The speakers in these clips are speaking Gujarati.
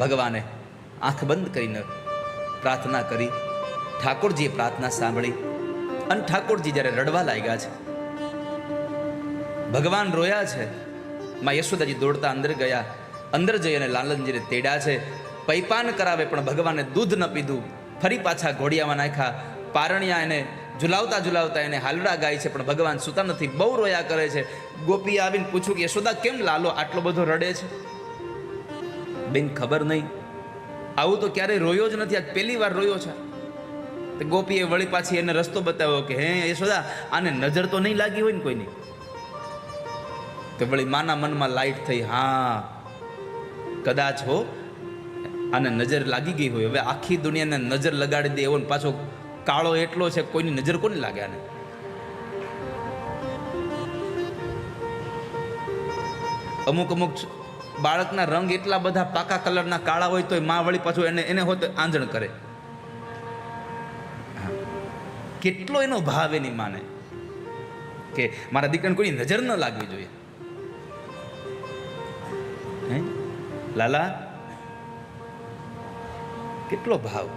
ભગવાને આંખ બંધ કરીને પ્રાર્થના કરી, ઠાકોરજીએ પ્રાર્થના સાંભળી અને ઠાકોરજી જ્યારે રડવા લાગ્યા છે, ભગવાન રોયા છે, માં યશોદાજી દોડતા અંદર ગયા, અંદર જઈ અને લાલનજીને તેડ્યા છે, પૈપાન કરાવે પણ ભગવાને દૂધ ન પીધું, ફરી પાછા ઘોડિયામાં નાખ્યા, પારણિયા એને ઝુલાવતા ઝુલાવતા એને હાલડા ગાય છે, પણ ભગવાન સુતા નથી, બહુ રોયા કરે છે. ગોપી આવીને પૂછ્યું કે યશોદા કેમ લાલો આટલો બધો રડે છે? બેન ખબર નહીં. આવું તો ક્યારેય રોયો જ નથી. આજ પહેલી વાર રોયો છે. તે ગોપીએ વળી પાછી એને રસ્તો બતાવ્યો કે, હે, યશોદા, આને નજર તો નહીં લાગી હોય ને કોઈની? તો વળી માના મનમાં લાઈટ થઈ, હા, કદાચ હો, આને નજર લાગી ગઈ હોય. હવે આખી દુનિયાને નજર લગાડી દે એવો પાછો કાળો એટલો છે કોઈની નજર કોને લાગે આને? અમુક અમુક બાળકના રંગ એટલા બધા પાકા કલરના કાળા હોય તો માં વળી પાછું એને એને હોત આંજણ કરે. કેટલો એનો ભાવ એની માને? કે મારા દીકરાને કોઈ નજર ન લાગવી જોઈએ. હે? લાલા, કેટલો ભાવ?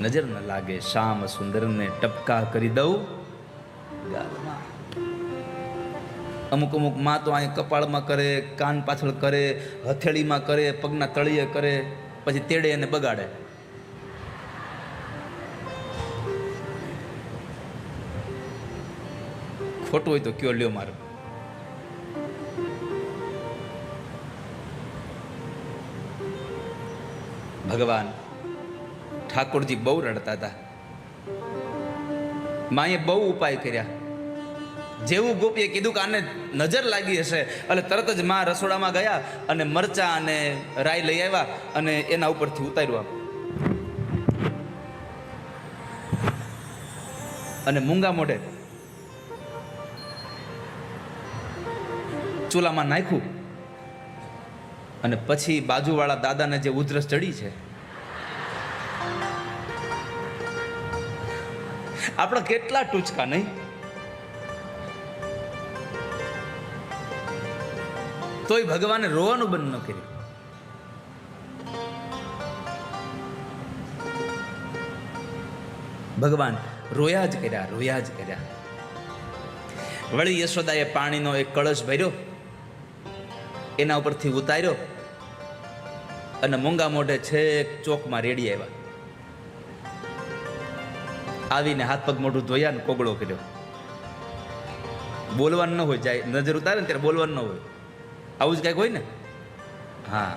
નજર ન લાગે. શામ સુંદરને ટપકા કરી દઉં. ગાલમાં. અમુક અમુકમાં તો અહીં કપાળમાં કરે, કાન પાછળ કરે, હથેળીમાં કરે, પગના તળિયે કરે, પછી તેડે અને બગાડે. ખોટું હોય તો કયો લ્યો મારો. ભગવાન ઠાકોરજી બહુ રડતા હતા. માએ બહુ ઉપાય કર્યા. જેવું ગોપીએ કીધું કે આને નજર લાગી હશે. એટલે તરત જ માં રસોડામાં ગયા અને મરચા અને રાઈ લઈ આવ્યા અને એના ઉપરથી ઉતાર્યું અને મૂંગા મોઢે ચૂલામાં નાખ્યું. અને પછી બાજુવાળા દાદાને જે ઉધરસ ચડી છે. આપણા કેટલા ટૂચકા નહીં? તોય ભગવાને રોવાનું બંધ ન કર્યું. ભગવાન રોયા જ કર્યા, રોયા જ કર્યા. વળી યશોદાએ પાણીનો એક કળશ ભર્યો, એના ઉપરથી ઉતાર્યો અને મૂંગા મોઢે છેક ચોકમાં રેડી આવ્યા. આવીને હાથ પગ મોઢું ધોયા ને કોગળો કર્યો. બોલવાનું ન હોય, જાય, નજર ઉતારે ને ત્યારે બોલવાનું ન હોય. આવું જ કાંઈક હોય ને? હા.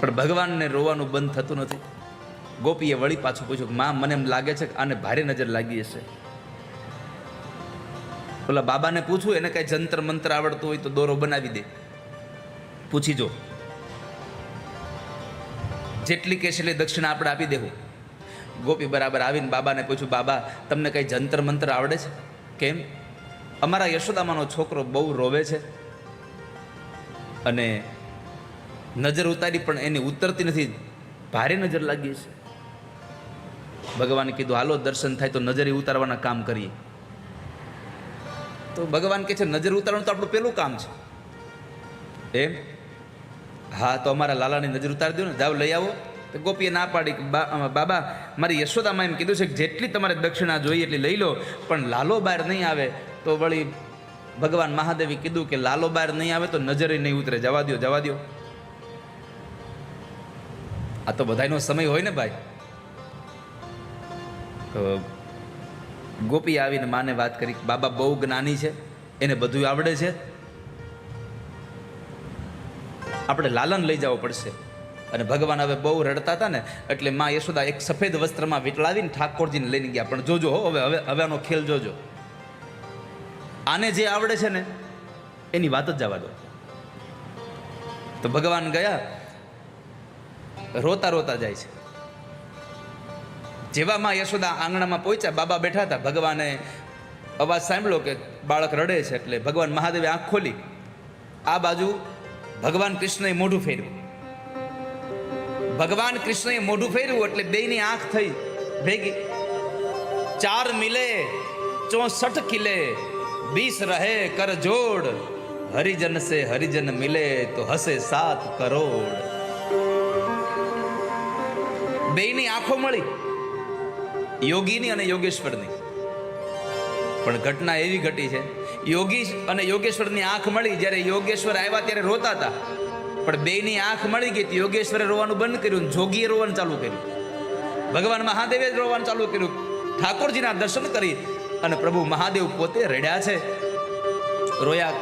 પણ ભગવાનને રોવાનું બંધ થતું નથી. ગોપીએ વળી પાછું પૂછ્યું માં, મને એમ લાગે છે કે આને ભારે નજર લાગી હશે. ઓલા બાબાને પૂછું એને કઈ જંતર મંત્ર આવડતું હોય તો દોરો બનાવી દે. પૂછી જો. જેટલી કહેશે એટલી દક્ષિણા આપણે આપી દેવું. ગોપી બરાબર આવીને બાબાને પૂછ્યું, બાબા, તમને કઈ જંતર મંત્ર આવડે છે? કેમ? અમારા યશોદામાનો છોકરો બહુ રોવે છે અને નજર ઉતારી પણ એની ઉતરતી નથી. ભારે નજર લાગી છે ભગવાને કીધું, હાલો, દર્શન થાય તો નજરે ઉતારવાના કામ કરીએ. તો ભગવાન કહે છે, નજર ઉતારવાનું તો આપણું પેલું કામ છે. એમ? હા, તો અમારા લાલાની નજર ઉતારી દો ને જાવ લઈ આવો. તો ગોપીએ ના પાડી કે બાબા, મારી યશોદામાં એમ કીધું છે કે જેટલી તમારે દક્ષિણા જોઈએ એટલી લઈ લો, પણ લાલો બહાર નહીં આવે. તો વળી ભગવાન મહાદેવે કીધું કે, લાલો બહાર નહીં આવે તો નજરે નહીં ઉતરે, જવા દો જવા દો આ તો બધાયનો સમય હોય ને ભાઈ. ગોપી આવીને માને વાત કરી બાબા, બહુ જ્ઞાની છે, એને બધું આવડે છે. આપણે લાલન લઈ જવું પડશે. અને ભગવાન હવે બહુ રડતા હતા ને, એટલે માં યશોદા એક સફેદ વસ્ત્રમાં વીટળાવીને ઠાકોરજીને લઈને ગયા. પણ જોજો હવે હવે હવે આનો ખેલ જોજો. આને જે આવડે છે ને, એની વાત જ જવા દો. તો ભગવાન ગયા, રોતા રોતા જાય છે. જેવા માં યશોદા આંગણામાં પહોંચ્યા, બાબા બેઠા હતા, ભગવાને અવાજ સાંભળ્યો કે બાળક રડે છે એટલે ભગવાન મહાદેવે આંખ ખોલી. આ બાજુ ભગવાન કૃષ્ણએ મોઢું ફેરવ્યું. ભગવાન કૃષ્ણએ મોઢું ફેર્યું એટલે બેની આંખ થઈ. ભેગી. ચાર મિલે, ચોસઠ કિલે બીસ રહે કરજોડ. હરિજન સે હરિજન મિલે તો હસે સાત કરોડ. બેની આંખો મળી. યોગીની અને યોગેશ્વરની. પણ ઘટના એવી ઘટી છે. યોગી અને યોગેશ્વરની આંખ મળી જ્યારે યોગેશ્વર આવ્યા ત્યારે રોતા હતા. પણ બેયની આંખ મળી ગઈ યોગેશ્વરે રોવાનું બંધ કર્યું જોગીએ રોવાનું ચાલુ કર્યું. ભગવાન મહાદેવે જ રોવાનું ચાલુ કર્યું. ઠાકોરજીના દર્શન કરી અને પ્રભુ મહાદેવ પોતે રડ્યા છે. રોયા,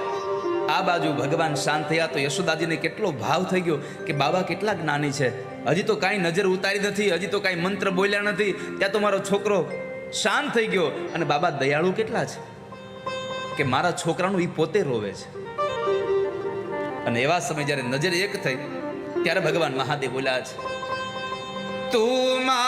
આ બાજુ ભગવાન શાંત થયા તો યશોદાજીને કેટલો ભાવ થઈ ગયો કે બાબા કેટલા જ્ઞાની છે. હજી તો કાંઈ નજર ઉતારી નથી, હજી તો કાંઈ મંત્ર બોલ્યા નથી. ત્યાં તો મારો છોકરો શાંત થઈ ગયો અને બાબા દયાળુ કેટલા છે? કે મારા છોકરાનું એ પોતે રોવે છે. અને એવા સમય જ્યારે નજર એક થઈ ત્યારે ભગવાન મહાદેવ બોલ્યા છે તું મારો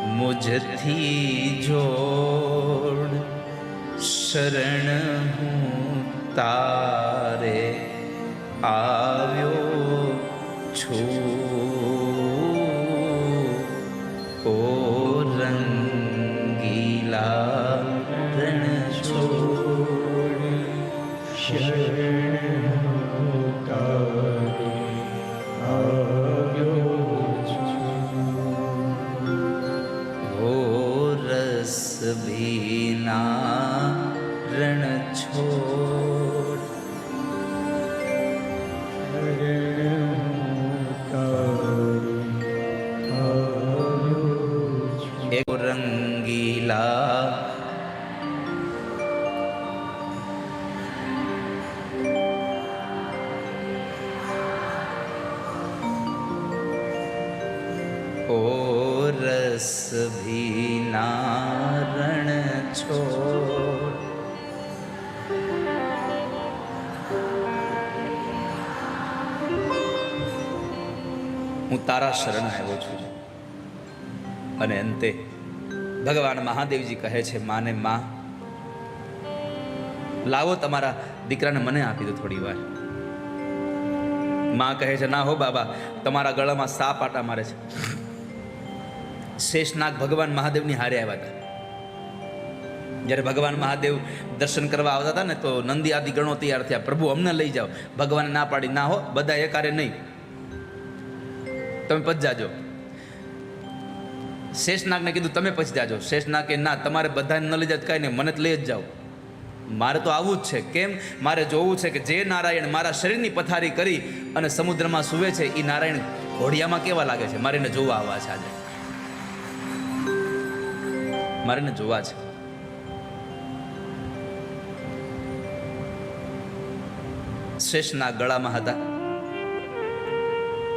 મુજથી જોડ શરણ હું તારે આવ્યો છું રસ ભીના રણ છોડ એક રંગીલા ઓ રસ ભીના છોડ હું તારા શરણ આવ્યો છું. અને અંતે ભગવાન મહાદેવજી કહે છે, માને માં, લાવો તમારા દીકરાને મને આપી દો થોડી વાર. માં કહે છે, ના હો બાબા, તમારા ગળામાં સાપ આટા મારે છે. શેષનાગ ભગવાન મહાદેવની હારે આવ્યા હતા. જ્યારે ભગવાન મહાદેવ દર્શન કરવા આવતા હતા ને તો નંદી આદિ ગણો તૈયાર થયા, પ્રભુ, અમને લઈ જાઓ. ભગવાન ના પાડી, ના હો, બધા એકારે નહીં. તમે પછી જાજો. શેષનાગને કીધું, તમે પછી જાજો. શેષનાગે, ના, તમારે બધાને ન લઈ જાત કાંઈ નહીં, મને જ લઈ જ જાઓ. મારે તો આવું જ છે. કેમ? મારે જોવું છે કે જે નારાયણ મારા શરીરની પથારી કરી અને સમુદ્રમાં સૂવે છે એ નારાયણ ઘોડિયામાં કેવા લાગે છે? મારે એને જોવા આવવા છે આજે. મારે જોવા છે. શેષના ગળામાં હતા.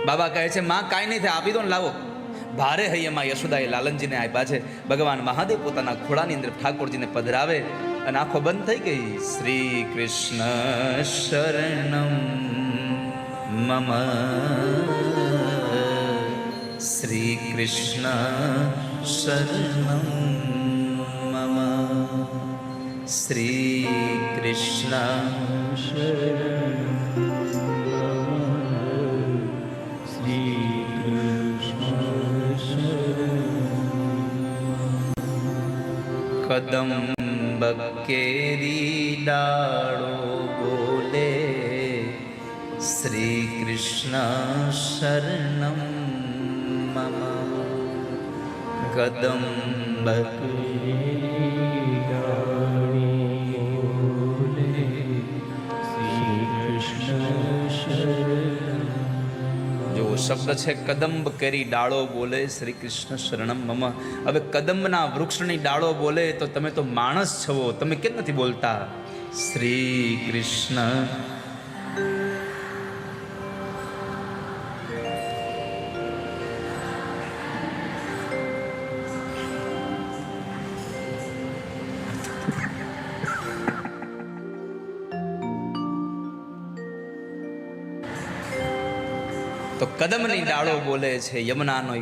બાબા કહે છે, માં, કાંઈ નહીં થાય, આપી દો ને લાવો. ભારે હૈયામાં યશોદાએ લાલનજીને આપ્યા છે. ભગવાન મહાદેવ પોતાના ખોળાની અંદર ઠાકોરજીને પધરાવે અને આંખો બંધ થઈ ગઈ. શ્રી કૃષ્ણ શરણમ મમ. શ્રી કૃષ્ણ શરણમ મમ. શ્રી કૃષ્ણ શ્રી કદંબ કેરી ડાળો બોલે શ્રી કૃષ્ણ શરણમ મમ કદંબ જો શબ્દ છે, કદંબ કેરી ડાળો બોલે શ્રી કૃષ્ણ શરણમ મમ. હવે કદંબના વૃક્ષની ડાળો બોલે તો તમે તો માણસ છો, તમે કેમ નથી બોલતા? શ્રી કૃષ્ણ તો કદમની ડાળો બોલે છે યમુનાનો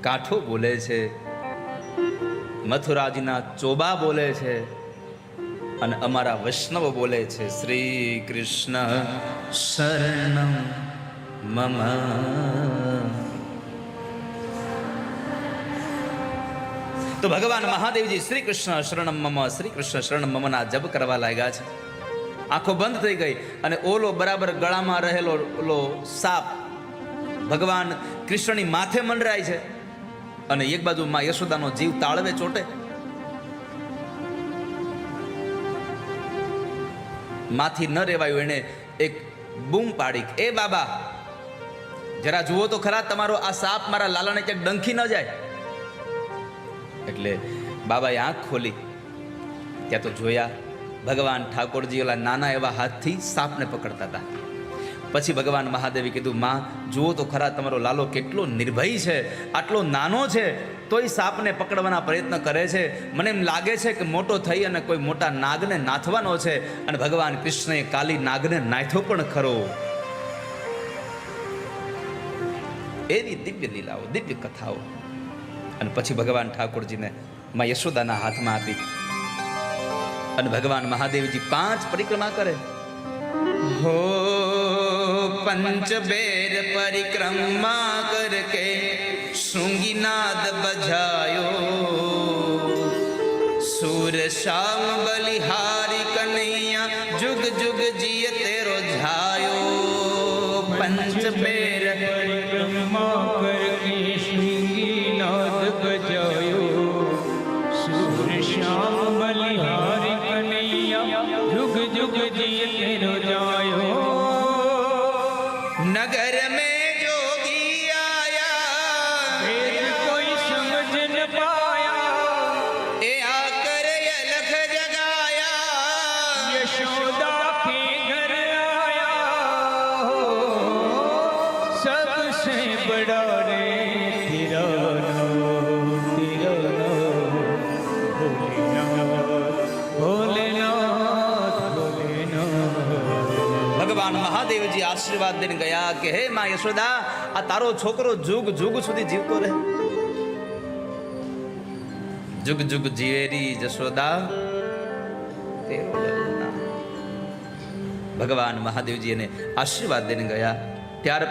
કાંઠો બોલે છે મથુરાજીના ચોબા બોલે છે અને અમારા વૈષ્ણવ બોલે છે શ્રી કૃષ્ણ શરણ મમ. તો ભગવાન મહાદેવજી શ્રી કૃષ્ણ શરણમ મમ શ્રી કૃષ્ણ શરણમ મમના જપ કરવા લાગ્યા છે. આંખો બંધ થઈ ગઈ અને ઓલો બરાબર ગળામાં રહેલો ઓલો સાપ ભગવાન કૃષ્ણની માથે મંડરાય છે અને એક બાજુ માં યશોદાનો જીવ તાળવે ચોટે. માથી ન રેવાયું એને એક બૂમ પાડી એ બાબા, જરા જુઓ તો ખરા તમારો આ સાપ મારા લાલાને ક્યાંક ડંખી ન જાય. એટલે બાબાએ આંખ ખોલી. ત્યાં તો જોયા ભગવાન ઠાકોરજી ઓલા નાના એવા હાથથી સાપને પકડતા હતા. પછી ભગવાન મહાદેવે કીધું, માં, જુઓ તો ખરા તમારો લાલો કેટલો નિર્ભય છે, આટલો નાનો છે, તોય સાપને પકડવાના પ્રયત્ન કરે છે. મને એમ લાગે છે કે મોટો થઈ અને કોઈ મોટા નાગને નાથવાનો છે અને ભગવાન કૃષ્ણએ કાલી નાગને નાથ્યો પણ ખરો. એવી દિવ્ય લીલાઓ, દિવ્ય કથાઓ. અને પછી ભગવાન ઠાકોરજીને માં યશોદાના હાથમાં આપી. અને ભગવાન મહાદેવજી પાંચ પરિક્રમા કરે. हो પંચ બેર પરિક્રમા કરકે શૃંગીનાદ બજાયો. સુર, શ્યામ, બલિહારી, કનૈયા, જુગ જુગ જીય તેરો ઝાયો. પંચ બેર પરિક્રમા કરકે શૃંગીનાદ બજાયો. સુર, શ્યામ, બલિહારી, કનૈયા, જુગ જુગ જીય તેરો જાયો ભગવાન મહાદેવજી આશીર્વાદ દઈને ગયા કે, હે માં યશોદા, આ તારો છોકરો જુગ જુગ સુધી જીવતો રહે. જુગ જુગ જીવેરી જશોદા ભગવાન મહાદેવજી એને આશીર્વાદ દઈને ગયા. ત્યાર